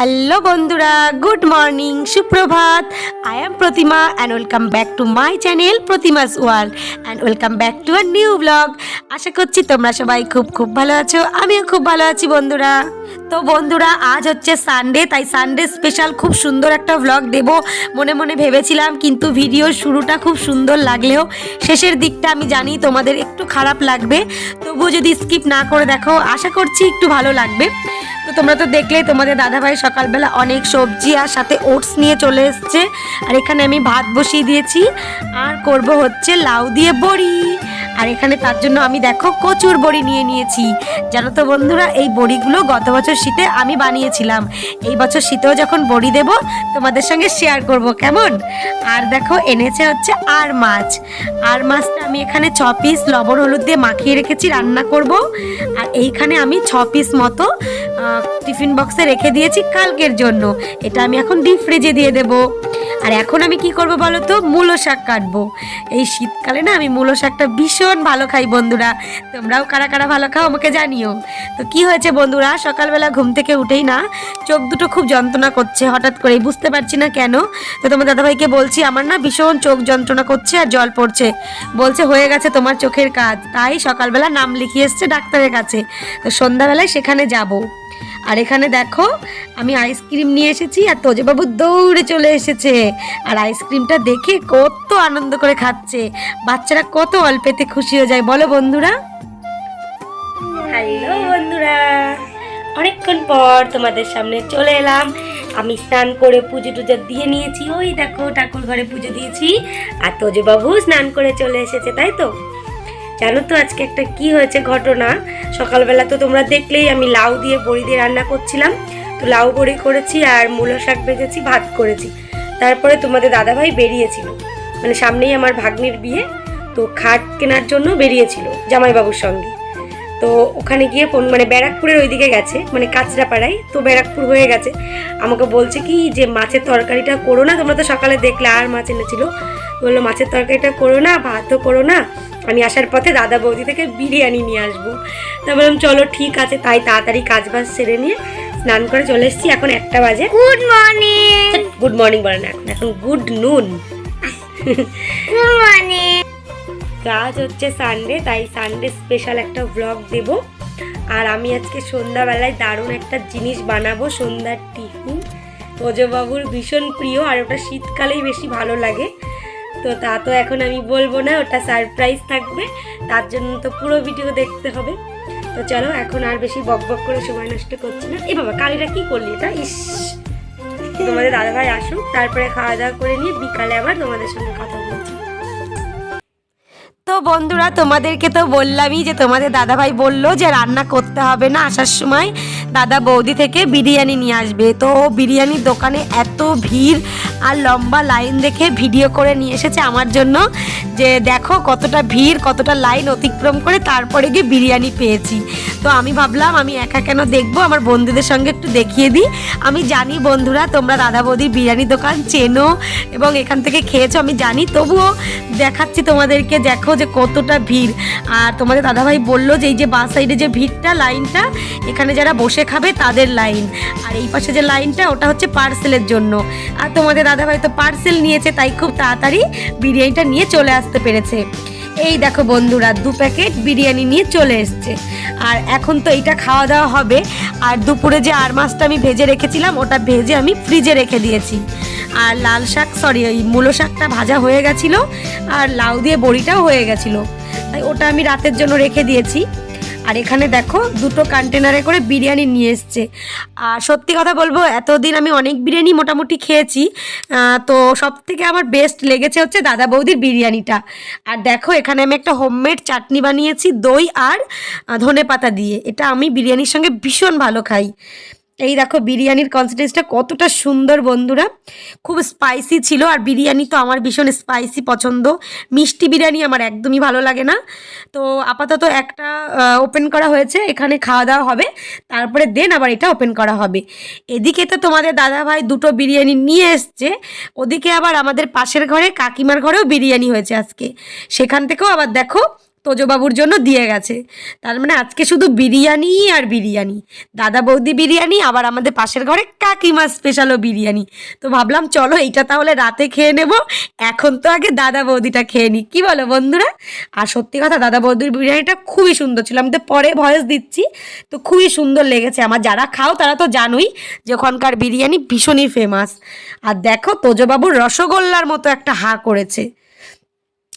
Hello বন্ধুরা good morning সুপ্রভাত। I am Pratima and welcome back to my channel প্রতিমাস world and welcome back to a new blog আশা করছি তোমরা সবাই খুব খুব ভালো আছো। আমিও খুব ভালো আছি, বন্ধুরা। তো বন্ধুরা, আজ হচ্ছে সানডে তাই সানডে স্পেশাল খুব সুন্দর একটা ভ্লগ দেব। মনে মনে ভেবেছিলাম, কিন্তু ভিডিওর শুরুটা খুব সুন্দর লাগলেও শেষের দিকটা আমি জানি তোমাদের একটু খারাপ লাগবে। তবুও যদি স্কিপ না করে দেখো, আশা করছি একটু ভালো লাগবে। তো তোমরা তো দেখলে তোমাদের দাদাভাই সকালবেলা অনেক সবজি আর সাথে ওটস নিয়ে চলে এসছে। আর এখানে আমি ভাত বসিয়ে দিয়েছি। আর করব হচ্ছে লাউ দিয়ে বড়ি। আর এখানে তার জন্য আমি দেখো কচুর বড়ি নিয়ে নিয়েছি। জানো তো বন্ধুরা, এই বড়িগুলো গত বছর শীতে আমি বানিয়েছিলাম। এই বছর শীতেও যখন বড়ি দেব, তোমাদের সঙ্গে শেয়ার করব, কেমন? আর দেখো, এনেছে হচ্ছে আর মাছ। আর মাছটা আমি এখানে ছ পিস লবণ, হলুদ দিয়ে মাখিয়ে রেখেছি, রান্না করব। আর এইখানে আমি ছ পিস মতো টিফিন বক্সে রেখে দিয়েছি কালকের জন্য। এটা আমি এখন ডিপ ফ্রিজে দিয়ে দেব। আর এখন আমি কি করব বলো তো? মূলো শাক কাটবো। এই শীতকালে না আমি মূলো শাকটা ভীষণ ভালো খাই বন্ধুরা। তোমরাও কারা কারা ভালো খাও আমাকে জানিও। তো কি হয়েছে বন্ধুরা? সকালবেলা ঘুম থেকে উঠেই না চোখ দুটো খুব যন্ত্রণা করছে হঠাৎ করেই। বুঝতে পারছি না কেন। তো তোমার দাদাভাইকে বলছি, আমার না ভীষণ চোখ যন্ত্রণা করছে আর জল পড়ছে। বলছে, হয়ে গেছে তোমার চোখের কাজ। তাই সকালবেলা নাম লিখিয়ে এসছে ডাক্তারের কাছে। তো সন্ধ্যাবেলায় সেখানে যাব। আর এখানে দেখো, আমি আইসক্রিম নিয়ে এসেছি আর তোজবাবু দৌড়ে চলে এসেছে। আর আইসক্রিমটা দেখে কত আনন্দ করে খাচ্ছে। বাচ্চারা কত অল্পেতে খুশি হয়ে যায়, বলো বন্ধুরা। হ্যালো বন্ধুরা, অনেকক্ষণ পর তোমাদের সামনে চলে এলাম। আমি স্নান করে পুজো টুজো দিয়ে নিয়েছি, ওই দেখো ঠাকুর ঘরে পুজো দিয়েছি। আর তোজবাবু স্নান করে চলে এসেছে, তাই তো? জানো তো আজকে একটা কি হয়েছে ঘটনা? সকালবেলা তো তোমরা দেখলেই আমি লাউ দিয়ে বড়ি দিয়ে রান্না করছিলাম। তো লাউ বড়ি করেছি আর মূলো শাক ভেজেছি, ভাত করেছি। তারপরে তোমাদের দাদাভাই বেরিয়েছিল। মানে সামনেই আমার ভাগ্নির বিয়ে, তো খাট কেনার জন্য বেরিয়েছিল জামাইবাবুর সঙ্গে। তো ওখানে গিয়ে ফোন- মানে ব্যারাকপুরের ওইদিকে গেছে মানে কাঁচরাপাড়ায়। তো ব্যারাকপুর হয়ে গেছে। আমাকে বলছে কি যে, মাছের তরকারিটা করো না, তোমরা তো সকালে দেখলে, আর মাছ এনেছিল। বলল, মাছের তরকারিটা করো না, ভাতও করো না। আমি আসার পথে দাদা বৌদি থেকে বিরিয়ানি নিয়ে আসব। তা বললাম চলো ঠিক আছে। তাই তাড়াতাড়ি কাজ বাজ সেরে নিয়ে স্নান করে চলে এসেছি। এখন একটা বাজে। গুড মর্নিং গুড মর্নিং বলে না এখন এখন গুড নুন গুড মর্নিং আজ হচ্ছে সানডে তাই সানডে স্পেশাল একটা ব্লগ দেব। আর আমি আজকে সন্ধ্যাবেলায় দারুণ একটা জিনিস বানাবো সন্ধ্যার টিফিন। তোজবাবুর ভীষণ প্রিয় আর ওটা শীতকালেই বেশি ভালো লাগে। তো তা তো এখন আমি বলব না, ওটা সারপ্রাইজ থাকবে। তার জন্য তো পুরো ভিডিও দেখতে হবে। তো চলো, এখন আর বেশি বক বক করে সময় নষ্ট করছি না। এ বাবা কালিটা কি করলি এটা? ইস। তোমাদের দাদাভাই আসুক, তারপরে খাওয়া দাওয়া করে নিয়ে বিকালে আবার তোমাদের সঙ্গে কথা বলছি। তো বন্ধুরা, তোমাদেরকে তো বললামই যে তোমাদের দাদাভাই বলল যে রান্না করতে হবে না আসার সময়। দাদা বৌদি থেকে বিরিয়ানি নিয়ে আসবে। তো বিরিয়ানির দোকানে এত ভিড় আর লম্বা লাইন দেখে ভিডিও করে নিয়ে এসেছে আমার জন্য যে দেখো কতটা ভিড়, কতটা লাইন অতিক্রম করে তারপরে গিয়ে বিরিয়ানি পেয়েছি। তো আমি ভাবলাম আমি একা কেন দেখব? আমার বন্ধুদের সঙ্গে একটু দেখিয়ে দিই। আমি জানি বন্ধুরা, তোমরা দাদা বৌদির বিরিয়ানি দোকান চেনো এবং এখান থেকে খেয়েছো, আমি জানি। তবুও দেখাচ্ছি তোমাদেরকে, দেখো যে কতটা ভিড়। আর তোমাদের দাদাভাই বলল যে এই যে বাস সাইডে যে ভিড়টা, লাইনটা, এখানে যারা বসে খাবে তাদের লাইন। আর এই পাশে যে লাইনটা, ওটা হচ্ছে পার্সেলের জন্য। আর তোমাদের দাদাভাই তো পার্সেল নিয়েছে, তাই খুব তাড়াতাড়ি বিরিয়ানিটা নিয়ে চলে আসতে পেরেছে। এই দেখো বন্ধুরা, দু প্যাকেট বিরিয়ানি নিয়ে চলে এসছে। আর এখন তো এইটা খাওয়া দাওয়া হবে। আর দুপুরে যে আর মাছটা আমি ভেজে রেখেছিলাম, ওটা ভেজে আমি ফ্রিজে রেখে দিয়েছি। আর লাল শাক সরি ওই মূলো শাকটা ভাজা হয়ে গেছিল, আর লাউ দিয়ে বড়িটাও হয়ে গেছিল। তাই ওটা আমি রাতের জন্য রেখে দিয়েছি। আর এখানে দেখো দুটো কন্টেনারে করে বিরিয়ানি নিয়ে এসছে। আর সত্যি কথা বলব, এতদিন আমি অনেক বিরিয়ানি মোটামুটি খেয়েছি। তো সব থেকে আমার বেস্ট লেগেছে হচ্ছে দাদা বৌদির বিরিয়ানিটা। আর দেখো, এখানে আমি একটা হোমমেড চাটনি বানিয়েছি, দই আর ধনে পাতা দিয়ে। এটা আমি বিরিয়ানির সঙ্গে ভীষণ ভালো খাই। এই দেখো, বিরিয়ানির কনসিস্টেন্সটা কতটা সুন্দর বন্ধুরা। খুব স্পাইসি ছিল, আর বিরিয়ানি তো আমার ভীষণ স্পাইসি পছন্দ। মিষ্টি বিরিয়ানি আমার একদমই ভালো লাগে না। তো আপাতত একটা ওপেন করা হয়েছে, এখানে খাওয়া দাওয়া হবে। তারপরে দেন আবার এটা ওপেন করা হবে। এদিকে তো তোমাদের দাদা ভাই দুটো বিরিয়ানি নিয়ে এসছে। ওদিকে আবার আমাদের পাশের ঘরে কাকিমার ঘরেও বিরিয়ানি হয়েছে আজকে। সেখান থেকেও আবার দেখো তোজবাবুর জন্য দিয়ে গেছে। তার মানে আজকে শুধু বিরিয়ানি আর বিরিয়ানি। দাদা বৌদি বিরিয়ানি, আবার আমাদের পাশের ঘরে কাকিমা স্পেশালও বিরিয়ানি। তো ভাবলাম, চলো এইটা তাহলে রাতে খেয়ে নেব। এখন তো আগে দাদা বৌদিটা খেয়ে নিই। কী বলো বন্ধুরা? আর সত্যি কথা, দাদা বৌদির বিরিয়ানিটা খুবই সুন্দর ছিল। আমি তো পরে ভয়েস দিচ্ছি। তো খুবই সুন্দর লেগেছে আমার। যারা খাও, তারা তো জানোই যে ওখানকার বিরিয়ানি ভীষণই ফেমাস আর দেখো, তোজবাবুর রসগোল্লার মতো একটা হা করেছে।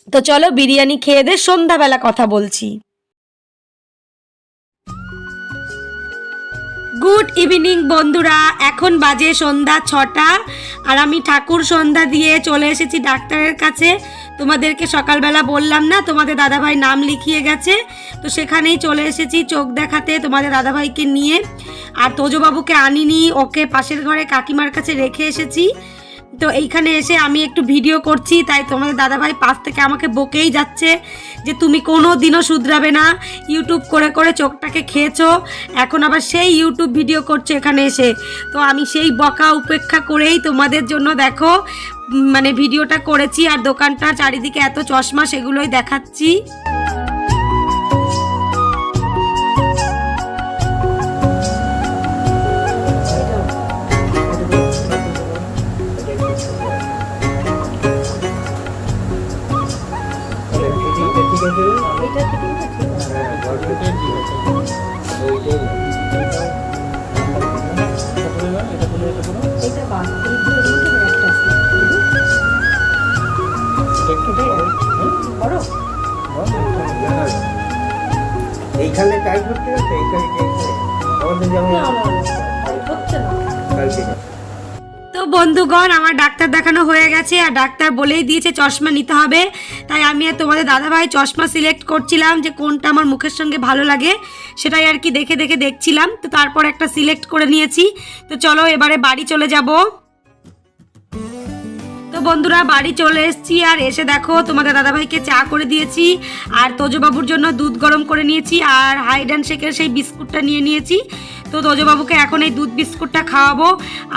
তো চলো বিরিয়ানি খেয়ে দে, সন্ধ্যাবেলা কথা বলছি। গুড ইভিনিং বন্ধুরা। এখন বাজে সন্ধ্যা ছটা, আর আমি ঠাকুর সন্ধ্যা দিয়ে চলে এসেছি ডাক্তারের কাছে। তোমাদেরকে সকালবেলা বললাম না, তোমাদের দাদাভাই নাম লিখিয়ে গেছে। তো সেখানেই চলে এসেছি চোখ দেখাতে তোমাদের দাদাভাইকে নিয়ে। আর তোজবাবুকে আনিনি, ওকে পাশের ঘরে কাকিমার কাছে রেখে এসেছি। তো এইখানে এসে আমি একটু ভিডিও করছি, তাই তোমাদের দাদাভাই পাশ থেকে আমাকে বকেই যাচ্ছে যে তুমি কোনো দিনও শুধরাবে না। ইউটিউব করে করে চোখটাকে খেয়েছো, এখন আবার সেই ইউটিউব ভিডিও করছ এখানে এসে। তো আমি সেই বকা উপেক্ষা করেই তোমাদের জন্য দেখো মানে ভিডিওটা করেছি আর দোকানটা চারিদিকে এত চশমা সেগুলোই দেখাচ্ছি। এইখানে টাইট করতে গেছে এইখানে আমাদের যেমন তো বন্ধুগণ আমার ডাক্তার দেখানো হয়ে গেছে আর ডাক্তার বলেই দিয়েছে চশমা নিতে হবে। তাই আমি আর তোমাদের দাদাভাই চশমা সিলেক্ট করছিলাম যে কোনটা আমার মুখের সঙ্গে ভালো লাগে। সেটাই আর কি দেখে দেখে দেখছিলাম। তো তারপর একটা সিলেক্ট করে নিয়েছি। তো চলো এবারে বাড়ি চলে যাব। বন্ধুরা, বাড়ি চলে এসেছি। আর এসে দেখো, তোমাদের দাদাভাইকে চা করে দিয়েছি, আর তোজবাবুর জন্য দুধ গরম করে নিয়েছি, আর হাইড অ্যান্ড শেকের সেই বিস্কুটটা নিয়ে নিয়েছি। তো তোজবাবুকে এখন এই দুধ বিস্কুটটা খাওয়াবো।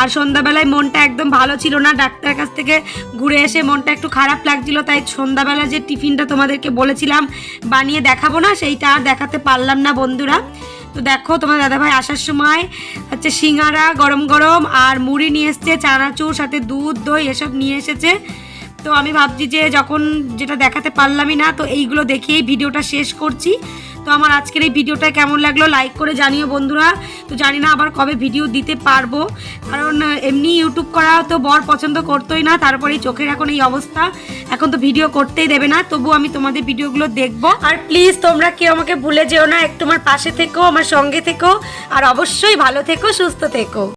আর সন্ধ্যাবেলায় মনটা একদম ভালো ছিল না ডাক্তারের কাছ থেকে ঘুরে এসে মনটা একটু খারাপ লাগছিল, তাই সন্ধ্যাবেলা যে টিফিনটা তোমাদেরকে বলেছিলাম বানিয়ে দেখাবো না, সেইটা আর দেখাতে পারলাম না বন্ধুরা। তো দেখো, তোমার দাদাভাই আসার সময় হচ্ছে সিঙ্গারা গরম গরম আর মুড়ি নিয়ে এসছে, চানাচুর, সাথে দুধ, দই, এসব নিয়ে এসেছে। তো আমি ভাবছি যে যখন যেটা দেখাতে পারলামই না, তো এইগুলো দেখিয়েই ভিডিওটা শেষ করছি। তো আমার আজকের এই ভিডিওটা কেমন লাগল লাইক করে জানিও বন্ধুরা। তো জানি না আবার কবে ভিডিও দিতে পারব। কারণ এমনি ইউটিউব করা তো বর পছন্দ করতোই না তারপরে চোখের এখন এই অবস্থা। এখন তো ভিডিও করতেই দেবে না তবু আমি তোমাদের ভিডিওগুলো দেখব। আর প্লিজ তোমরা কেউ আমাকে ভুলে যেও না, একটু আমার পাশে থেকো, আমার সঙ্গে থেকো, আর অবশ্যই ভালো থেকো, সুস্থ থেকো।